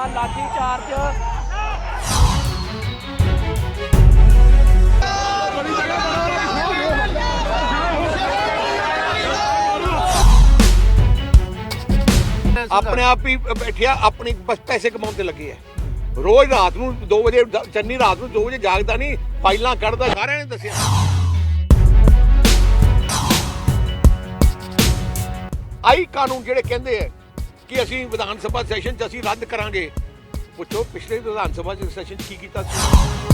ਦੌਰਾਨ ਲਾਠੀ ਚਾਰਜ। ਆਪਣੇ ਆਪ ਹੀ ਬੈਠਿਆ ਆਪਣੀ ਬਸ ਪੈਸੇ ਕਮਾਉਣ ਤੇ ਲੱਗੇ ਐ ਰੋਜ਼ ਰਾਤ ਨੂੰ 2 ਵਜੇ ਚੰਨੀ ਰਾਤ ਨੂੰ 2 ਵਜੇ ਜਾਗਦਾ ਨਹੀਂ, ਫਾਈਲਾਂ ਕੱਢਦਾ, ਸਾਰਿਆਂ ਨੇ ਦੱਸਿਆ। ਆਈ ਕਾਨੂੰਨ ਜਿਹੜੇ ਕਹਿੰਦੇ ਐ ਕਿ ਅਸੀਂ ਵਿਧਾਨ ਸਭਾ ਸੈਸ਼ਨ 'ਚ ਅਸੀਂ ਰੱਦ ਕਰਾਂਗੇ। ਪੁੱਛੋ, ਪਿਛਲੇ ਵਿਧਾਨ ਸਭਾ ਸੈਸ਼ਨ 'ਚ ਕੀ ਕੀਤਾ ਸੀ?